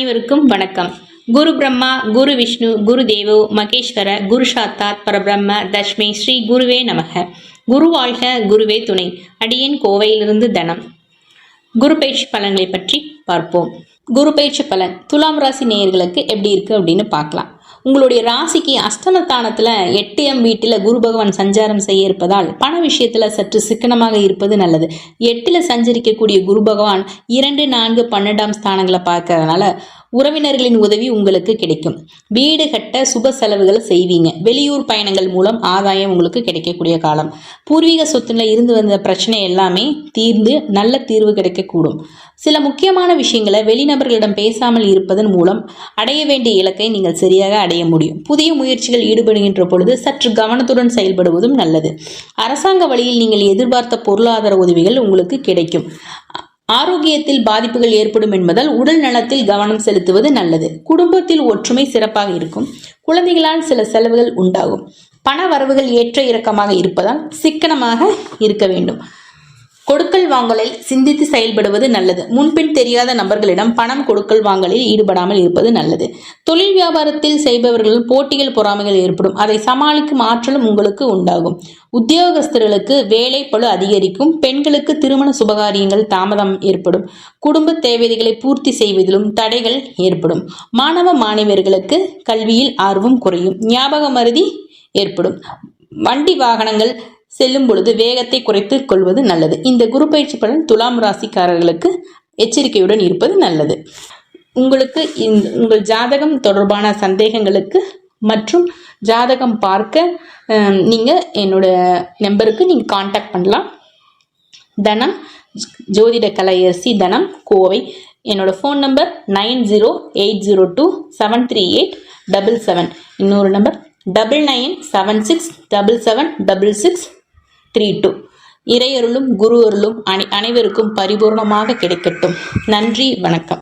அனைவருக்கும் வணக்கம். குரு பிரம்மா குரு விஷ்ணு குரு தேவோ மகேஸ்வர குரு சாத்தாத் பரபிரம்ம தஷ்மி ஸ்ரீ குருவே நமக. குரு வாழ்க குருவே துணை. அடியேன் கோவையிலிருந்து தனம். குரு பயிற்சி பலன்களை பற்றி பார்ப்போம். குரு பயிற்சி பலன் துலாம் ராசி நேயர்களுக்கு எப்படி இருக்கு அப்படின்னு பார்க்கலாம். உங்களுடைய ராசிக்கு அஸ்தமஸ்தானத்தில் எட்டு எம் வீட்டில் குரு பகவான் சஞ்சாரம் செய்ய இருப்பதால் பண விஷயத்தில் சற்று சிக்கனமாக இருப்பது நல்லது. எட்டில் சஞ்சரிக்கக்கூடிய குரு பகவான் இரண்டு நான்கு பன்னெண்டாம் ஸ்தானங்களை பார்க்கறதுனால உறவினர்களின் உதவி உங்களுக்கு கிடைக்கும். வீடு கட்ட சுப செலவுகளை செய்வீங்க. வெளியூர் பயணங்கள் மூலம் ஆதாயம் உங்களுக்கு கிடைக்கக்கூடிய காலம். பூர்வீக சொத்துல இருந்து வந்த பிரச்சனை எல்லாமே தீர்ந்து நல்ல தீர்வு கிடைக்கக்கூடும். சில முக்கியமான விஷயங்களை வெளிநபர்களிடம் பேசாமல் இருப்பதன் மூலம் அடைய வேண்டிய இலக்கை நீங்கள் சரியாக அடைய முடியும். புதிய முயற்சிகள் ஈடுபடுகின்ற பொழுது சற்று கவனத்துடன் செயல்படுவதும் நல்லது. அரசாங்க வழியில் நீங்கள் எதிர்பார்த்த பொருளாதார உதவிகள் உங்களுக்கு கிடைக்கும். ஆரோக்கியத்தில் பாதிப்புகள் ஏற்படும் என்பதால் உடல் நலத்தில் கவனம் செலுத்துவது நல்லது. குடும்பத்தில் ஒற்றுமை சிறப்பாக இருக்கும். குழந்தைகளால் சில செலவுகள் உண்டாகும். பண வரவுகள் ஏற்ற இறக்கமாக இருப்பதால் சிக்கனமாக இருக்க வேண்டும். கொடுக்கல் வாங்கலில் சிந்தித்து செயல்படுவது நல்லது. முன்பின் தெரியாத நபர்களிடம் பணம் கொடுக்கல் வாங்கலில் ஈடுபடாமல் இருப்பது நல்லது. தொழில் வியாபாரத்தில் செய்பவர்கள் போட்டிகள் பொறாமைகள் ஏற்படும். அதை சமாளிக்கும் ஆற்றலும் உங்களுக்கு உண்டாகும். உத்தியோகஸ்தர்களுக்கு வேலை பழு அதிகரிக்கும். பெண்களுக்கு திருமண சுபகாரியங்கள் தாமதம் ஏற்படும். குடும்ப தேவைகளை பூர்த்தி செய்வதிலும் தடைகள் ஏற்படும். மாணவ மாணவியர்களுக்கு கல்வியில் ஆர்வம் குறையும். ஞாபக மருதி ஏற்படும். வண்டி வாகனங்கள் செல்லும் பொழுது வேகத்தை குறைத்துக் கொள்வது நல்லது. இந்த குரு பயிற்சி பலன் துலாம் ராசிக்காரர்களுக்கு எச்சரிக்கையுடன் இருப்பது நல்லது. உங்களுக்கு உங்கள் ஜாதகம் தொடர்பான சந்தேகங்களுக்கு மற்றும் ஜாதகம் பார்க்க நீங்கள் என்னோட நம்பருக்கு நீங்கள் காண்டாக்ட் பண்ணலாம். தனம் ஜோதிட கலையரசி தனம் கோவை. என்னோட phone number nine zero eight zero two seven three eight double seven. இன்னொரு number double nine seven six double seven double six three two. இறையருளும் குரு அருளும் அனை அனைவருக்கும் பரிபூர்ணமாக கிடைக்கட்டும். நன்றி வணக்கம்.